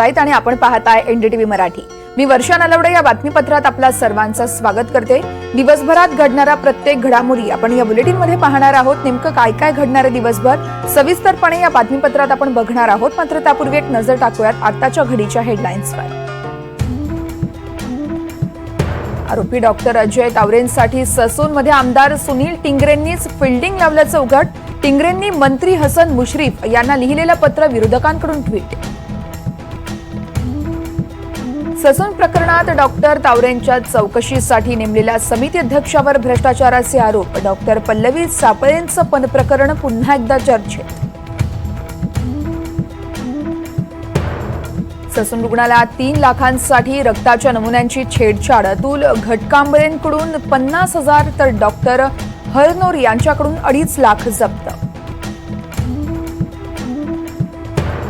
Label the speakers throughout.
Speaker 1: आहेत आणि आपण पाहताय एनडीटीव्ही मराठी. मी वर्षा नलवडे या बातमीपत्रात आपल्या सर्वांचं स्वागत करते. दिवसभरात घडणाऱ्या प्रत्येक घडामोडी आपण या बुलेटिनमध्ये पाहणार आहोत. नेमकं काय काय घडणार आहे दिवसभर? सविस्तरपणे या बातमीपत्रात आपण बघणार आहोत. मात्र त्यापूर्वी एक नजर टाकूयात आताच्या घडीच्या हेडलाईन्सवर. आरोपी डॉक्टर अजय तावरेंसाठी ससूनमध्ये आमदार सुनील टिंगरेंनीच फिल्डिंग लावल्याचं उघड. टिंगरेंनी मंत्री हसन मुश्रीफ यांना लिहिलेलं पत्र विरोधकांकडून ट्विट. ससून प्रकरणात डॉक्टर तावरेंच्या चौकशीसाठी नेमलेल्या समिती अध्यक्षावर भ्रष्टाचाराचे आरोप. डॉक्टर पल्लवी सापळेंचं पण प्रकरण पुन्हा एकदा चर्चेत. ससून रुग्णालयात तीन लाखांसाठी रक्ताच्या नमुन्यांची छेडछाड. अतुल घटकांबरेंकडून पन्नास हजार तर डॉक्टर हरनोर यांच्याकडून अडीच लाख जप्त.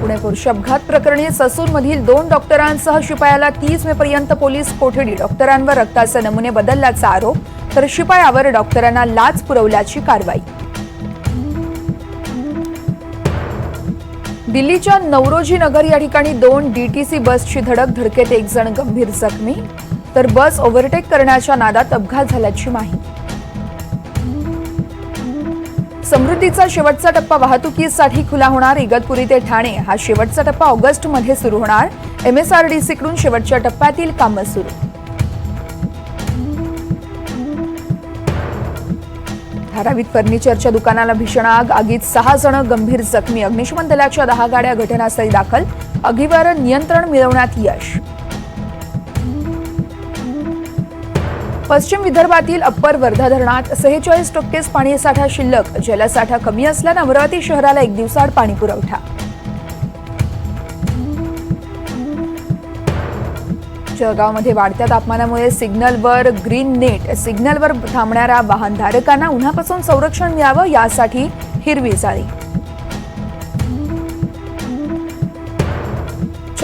Speaker 1: पुणे पुरुष अपघात प्रकरणी ससूनमधील दोन डॉक्टरांसह शिपायाला तीस मे पर्यंत पोलीस कोठडी. डॉक्टरांवर रक्ताचे नमुने बदलल्याचा आरोप तर शिपायावर डॉक्टरांना लाच पुरवल्याची कारवाई. दिल्लीच्या नवरोजी नगर या ठिकाणी दोन डीटीसी बसची धडक धडकेत एक जण गंभीर जखमी तर बस ओव्हरटेक करण्याच्या नादात अपघात झाल्याची माहिती. समृद्धीचा शेवटचा टप्पा वाहतुकीसाठी खुला होणार इगतपुरी ते ठाणे. हा शेवटचा टप्पा ऑगस्टमध्ये सुरू होणार. एमएसआरडीसी कडून शेवटच्या टप्प्यातील कामं सुरू. धारावीत फर्निचरच्या दुकानाला भीषण आग आगीत सहा जण गंभीर जखमी. अग्निशमन दलाच्या दहा गाड्या घटनास्थळी दाखल. आगीवर नियंत्रण मिळवण्यात यश. पश्चिम विदर्भातील अप्पर वर्धा धरणात सेहेचाळीस टक्केच पाणीसाठा शिल्लक. जलसाठा कमी असल्यानं अमरावती शहराला एक दिवसाआड पाणी पुरवठा. जळगावमध्ये वाढत्या तापमानामुळे सिग्नलवर ग्रीन नेट सिग्नलवर थांबणाऱ्या वाहनधारकांना उन्हापासून संरक्षण मिळावं यासाठी हिरवी जाळी.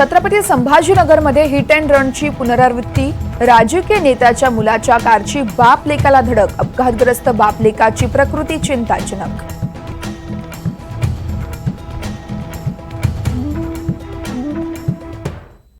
Speaker 1: छत्रपती संभाजीनगरमध्ये हिट अँड रनची पुनरावृत्ती. राजकीय नेत्याच्या मुलाच्या कारची बाप लेकाला धडक. अपघातग्रस्त बाप लेकाची प्रकृती चिंताजनक.